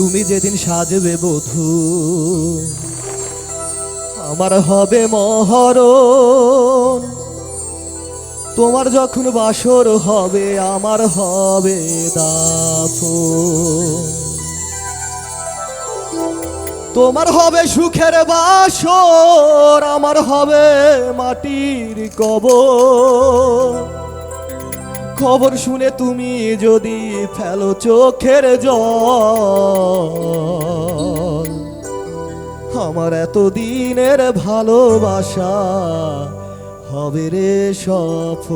তুমি যেদিন সাজবে বধু, আমার হবে মহরণ। তোমার যখন বাসর হবে, আমার হবে দাফন। তোমার হবে সুখের বাসর, আমার হবে মাটির কবর। খবর শুনে তুমি যদি ফেলো চোখের জল আমার এত দিনের ভালোবাসা হবে রে সফল।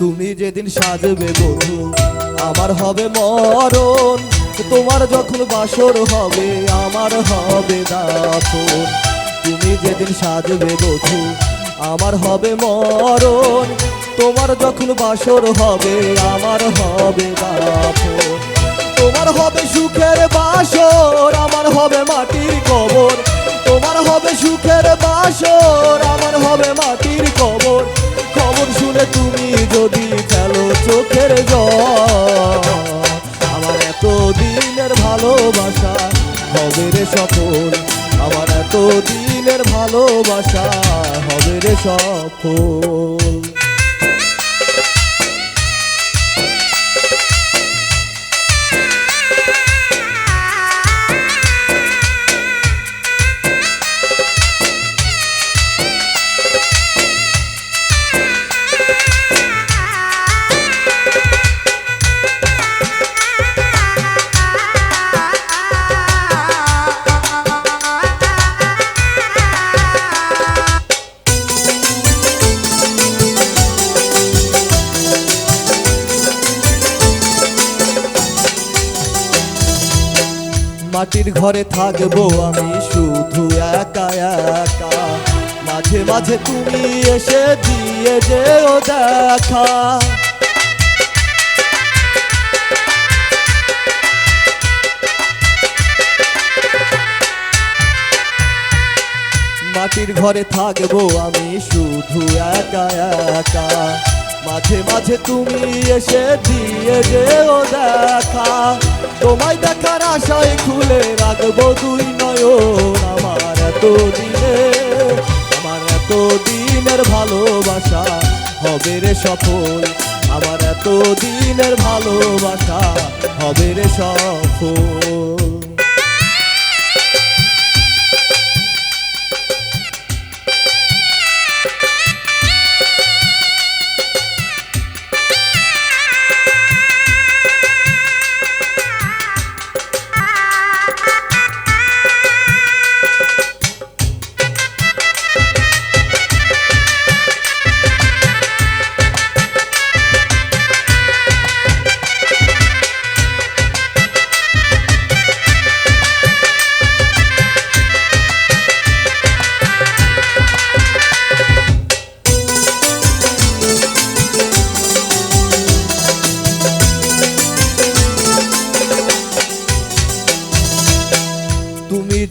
তুমি যেদিন সাজবে বধু, আমার হবে মরণ। তোমার যখন বাসর হবে, আমার হবে দাফন তুমি যেদিন সাজবে বধু, আমার হবে মরণ। তোমার যখন বাসর হবে, আমার হবে দাফন তোমার হবে সুখের বাসর, আমার হবে মাটির কবর। তোমার হবে সুখের বাসর, আমার হবে মাটির কবর। খবর শুনে তুমি চোখের আমার এত দিনের ভালোবাসা হবে রে সফল আমার এত দিনের ভালোবাসা হবে রে সফল মাটির ঘরে থাকব আমি শুধু একা একা। মাঝে মাঝে তুমি এসে দিয়ে যেও দেখা। মাটির ঘরে থাকব আমি শুধু একা একা। মাঝে মাঝে তুমি এসে দিয়ে যেও দেখা। তোমায় দেখার আশায় খুলে রাখব দুই নয়ন আমার এত দিনে আমার এত দিনের ভালোবাসা হবে রে সফল। আমার এত দিনের ভালোবাসা হবে রে সফল।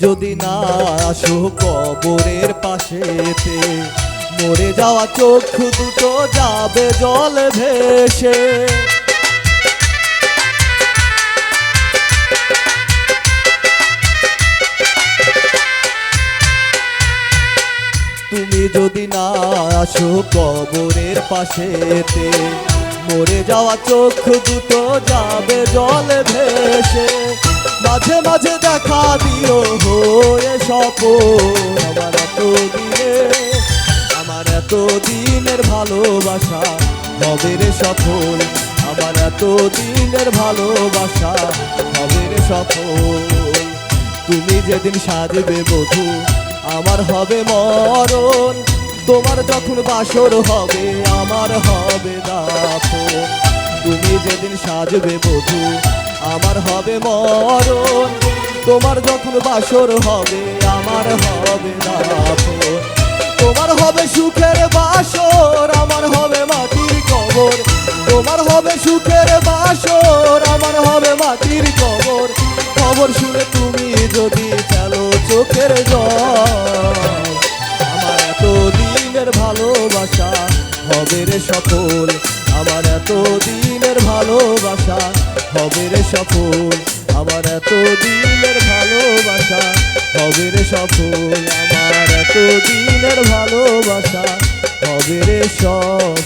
যদি না আসো কবরের পাশেতে, মরে যাওয়া চোখ দুটো যাবে জল ভেসে। তুমি যদি না আসো কবরের পাশেতে, মরে যাওয়া চোখ দুটো যাবে জল ভেসে। মাঝে মাঝে দেখা দিও হয়ে সপন। আমার এত দিনে আমার এত দিনের ভালোবাসা হবে রে সফল। আমার এত দিনের ভালোবাসা হবে রে সফল। তুমি যেদিন সাজবে বধু, আমার হবে মরণ। তোমার যখন বাসর হবে, আমার হবে দাফন তুমি যেদিন সাজবে বধু আমার হবে মরণ, তোমার যখন বাসর হবে, আমার হবে তোমার হবে সুখের বাসর, আমার হবে মাটির কবর। তোমার হবে সুখের বাসর, আমার হবে মাটির কবর। খবর শুনে তুমি যদি ফেলো চোখের জল, আমার এত দিনের ভালোবাসা হবে রে সফল আমার এত দিনের ভালোবাসা হবে রে সফল। আমার এত দিনের ভালোবাসা হবে রে সফল। আমার এত দিনের ভালোবাসা হবে রে সফল।